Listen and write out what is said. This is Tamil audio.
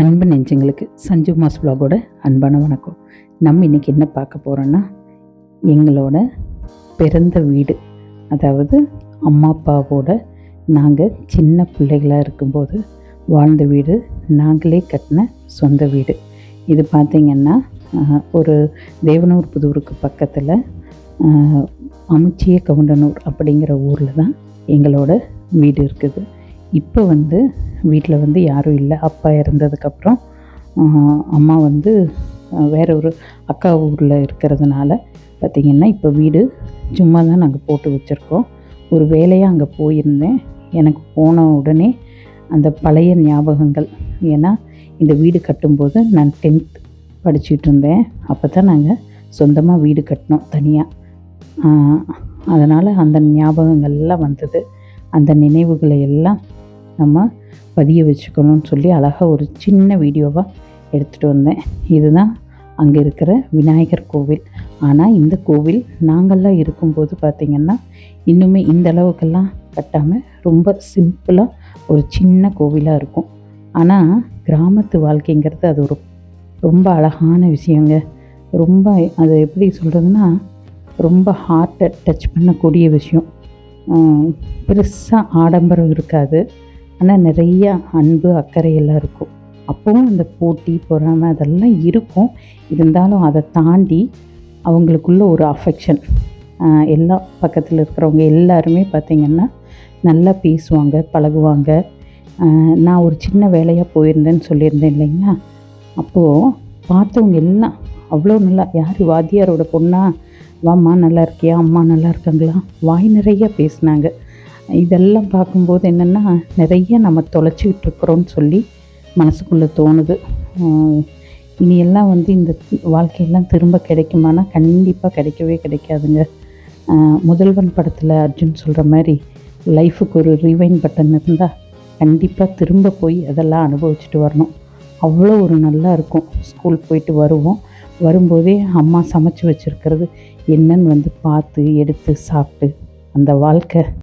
அன்பு நெஞ்சங்களுக்கு சஞ்சு மாஸ் vlog-ஓட அன்பான வணக்கம். நம்ம இன்றைக்கி என்ன பார்க்க போகிறோன்னா எங்களோட பிறந்த வீடு. அதாவது அம்மா அப்பாவோட நாங்கள் சின்ன பிள்ளைகளாக இருக்கும்போது வாழ்ந்த வீடு நாங்களே கட்டின சொந்த வீடு. இது பார்த்திங்கன்னா ஒரு தேவனூர் புதூருக்கு பக்கத்தில் அமுச்சிய கவுண்டனூர் அப்படிங்கிற ஊரில் தான் எங்களோட வீடு இருக்குது. இப்போ வந்து வீட்டில் வந்து யாரும் இல்லை. அப்பா இறந்ததுக்கப்புறம் அம்மா வந்து வேற ஒரு அக்கா ஊரில் இருக்கிறதுனால பார்த்திங்கன்னா இப்போ வீடு சும்மா தான் நாங்கள் போட்டு வச்சுருக்கோம். ஒரு வேலையாக அங்கே போயிருந்தேன். எனக்கு போன உடனே அந்த பழைய ஞாபகங்கள். ஏன்னா இந்த வீடு கட்டும்போது நான் டென்த் படிச்சுட்டு இருந்தேன். அப்போ தான் நாங்கள் சொந்தமாக வீடு கட்டினோம் தனியாக அதனால் அந்த ஞாபகங்கள்லாம் வந்தது. அந்த நினைவுகளை எல்லாம் நம்ம பதிய வச்சுக்கணும்னு சொல்லி அழகாக ஒரு சின்ன வீடியோவாக எடுத்துகிட்டு வந்தேன். இதுதான் அங்கே இருக்கிற விநாயகர் கோவில். ஆனால் இந்த கோவில் நாங்கள்லாம் இருக்கும்போது பார்த்திங்கன்னா இன்னுமே இந்த அளவுக்கெல்லாம் கட்டாமல் ரொம்ப சிம்பிளாக ஒரு சின்ன கோவிலாக இருக்கும். ஆனால் கிராமத்து வாழ்க்கைங்கிறது அது ஒரு ரொம்ப அழகான விஷயங்க. ரொம்ப அது எப்படி சொல்கிறதுனா ரொம்ப ஹார்ட்டை டச் பண்ணக்கூடிய விஷயம். பெருசாக ஆடம்பரம் இருக்காது. ஆனால் நிறையா அன்பு அக்கறையெல்லாம் இருக்கும். அப்போவும் அந்த போட்டி பொறாமை அதெல்லாம் இருக்கும். இருந்தாலும் அதை தாண்டி அவங்களுக்குள்ள ஒரு அஃபெக்ஷன் எல்லா பக்கத்தில் இருக்கிறவங்க எல்லாருமே பார்த்திங்கன்னா நல்லா பேசுவாங்க பழகுவாங்க. நான் ஒரு சின்ன வேலையாக போயிருந்தேன்னு சொல்லியிருந்தேன் இல்லைங்களா? அப்போது பார்த்தவங்க எல்லாம் அவ்வளோ நல்லா யார் வாத்தியாரோட பொண்ணா? வாம்மா நல்லா இருக்கியா? அம்மா நல்லா இருக்காங்களா? வாய் நிறைய பேசினாங்க. இதெல்லாம் பார்க்கும்போது என்னென்னா நிறைய நம்ம தொலைச்சிக்கிட்டு இருக்கிறோன்னு சொல்லி மனசுக்குள்ளே தோணுது. இனியெல்லாம் வந்து இந்த வாழ்க்கையெல்லாம் திரும்ப கிடைக்குமானா கண்டிப்பாக கிடைக்கவே கிடைக்காதுங்க. முதல்வன் படத்தில் அர்ஜுன் சொல்கிற மாதிரி லைஃபுக்கு ஒரு ரீவைன் பட்டன் இருந்தால் கண்டிப்பாக திரும்ப போய் அதெல்லாம் அனுபவிச்சுட்டு வரணும். அவ்வளோ ஒரு நல்லா இருக்கும். ஸ்கூல் போயிட்டு வருவோம். வரும்போதே அம்மா சமைச்சு வச்சுருக்கிறது என்னன்னு வந்து பார்த்து எடுத்து சாப்பிட்டு அந்த வாழ்க்கை.